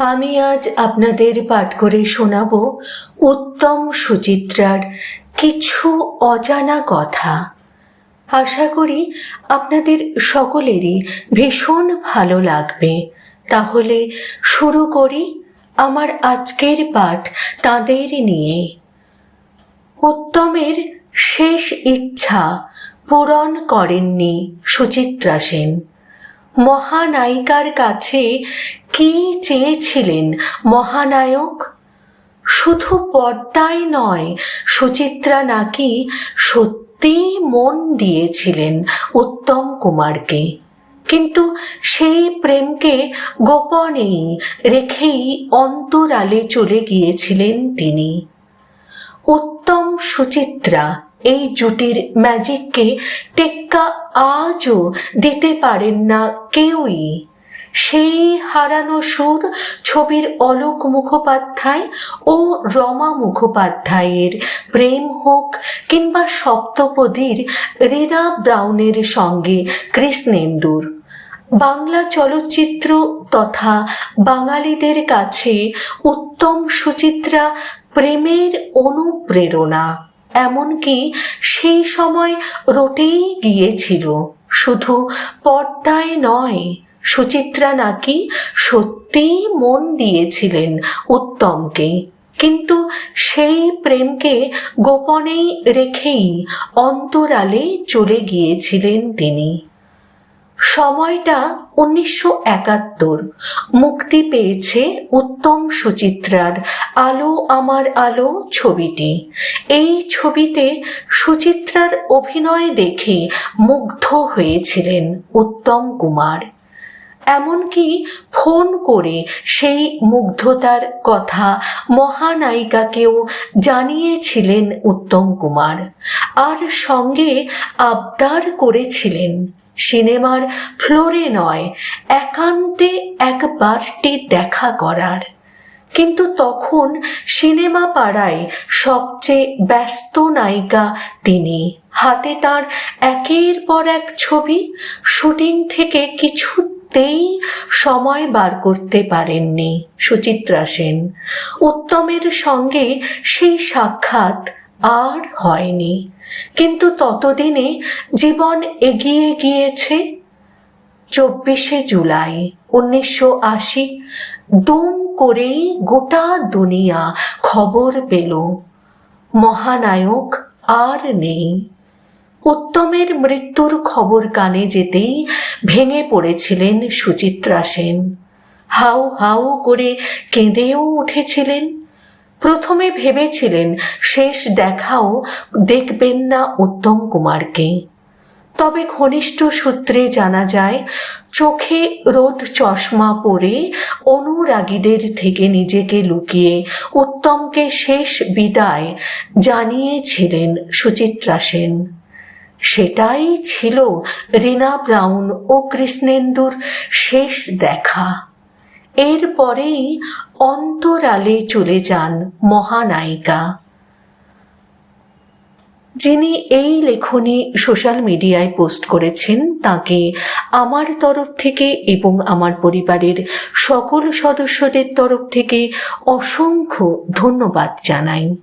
আমি আজ আপনাদের পাঠ করে শোনাব উত্তম সুচিত্রার কিছু অজানা কথা। আশা করি আপনাদের সকলেরই ভীষণ ভালো লাগবে। তাহলে শুরু করি আমার আজকের পাঠ তাদের নিয়ে। উত্তমের শেষ ইচ্ছা পূরণ করেননি সুচিত্রা সেন। মহানায়িকার কাছে কি চেয়েছিলেন মহানায়ক? শুধু পর্দায় নয়, সুচিত্রা নাকি সত্যি মন দিয়েছিলেন উত্তম কুমারকে। কিন্তু সেই প্রেমকে গোপনেই রেখেই অন্তরালে চলে গিয়েছিলেন তিনি। উত্তম সুচিত্রা এই জুটির ম্যাজিককে টেক্কা আজও দিতে পারেন না কেউই। সেই হারানো সুর ছবির অলোক মুখোপাধ্যায় ও রমা মুখোপাধ্যায়ের প্রেম হোক কিংবা সপ্তপদীর রীনা ব্রাউনের সঙ্গে কৃষ্ণেন্দুর। বাংলা চলচ্চিত্র তথা বাঙালিদের কাছে উত্তম সুচিত্রা প্রেমের অনুপ্রেরণা। এমনকি সেই সময় রটেই গিয়েছিল, শুধু পর্দায় নয় সুচিত্রা নাকি সত্যিই মন দিয়েছিলেন উত্তমকে। কিন্তু সেই প্রেমকে গোপনেই রেখেই অন্তরালে চলে গিয়েছিলেন তিনি। সময়টা উনিশশো একাত্তর। মুক্তি পেয়েছে উত্তম সুচিত্রার আলো আমার আলো ছবিটি। এই ছবিতে সুচিত্রার অভিনয় দেখে মুগ্ধ হয়েছিলেন উত্তম কুমার। এমনকি ফোন করে সেই মুগ্ধতার কথা মহানায়িকাকেও জানিয়েছিলেন উত্তম কুমার। আর সঙ্গে আবদার করেছিলেন সিনেমার ফ্লোরে নয়, একান্তে একবারটি দেখা করার। কিন্তু তখন সিনেমা পাড়ায় সবচেয়ে ব্যস্ত নায়িকা তিনি। হাতে তার একের পর এক ছবি, শুটিং থেকে কিছুতেই সময় বার করতে পারেননি সুচিত্রা সেন। উত্তমের সঙ্গে সেই সাক্ষাৎ আর হয়নি। কিন্তু ততদিনে জীবন এগিয়ে গিয়েছে চব্বিশে জুলাই উনিশশো আশি। দুম করেই গোটা দুনিয়া খবর পেল। মহানায়ক আর নেই। উত্তমের মৃত্যুর খবর কানে যেতেই ভেঙে পড়েছিলেন সুচিত্রা সেন। হাউ হাউ করে কেঁদেও উঠেছিলেন। প্রথমে ভেবেছিলেন শেষ দেখাও দেখবেন না উত্তম কুমারকে। তবে ঘনিষ্ঠ সূত্রে জানা যায়, চোখে রোদ চশমা পরে অনুরাগীদের থেকে নিজেকে লুকিয়ে উত্তমকে শেষ বিদায় জানিয়েছিলেন সুচিত্রা সেন। সেটাই ছিল রীনা ব্রাউন ও কৃষ্ণেন্দুর শেষ দেখা। এরপরেই অন্তরালে চলে যান মহানায়িকা। যিনি এই লেখনী সোশ্যাল মিডিয়ায় পোস্ট করেছেন, তাকে আমার তরফ থেকে এবং আমার পরিবারের সকল সদস্যদের তরফ থেকে অসংখ্য ধন্যবাদ জানাই।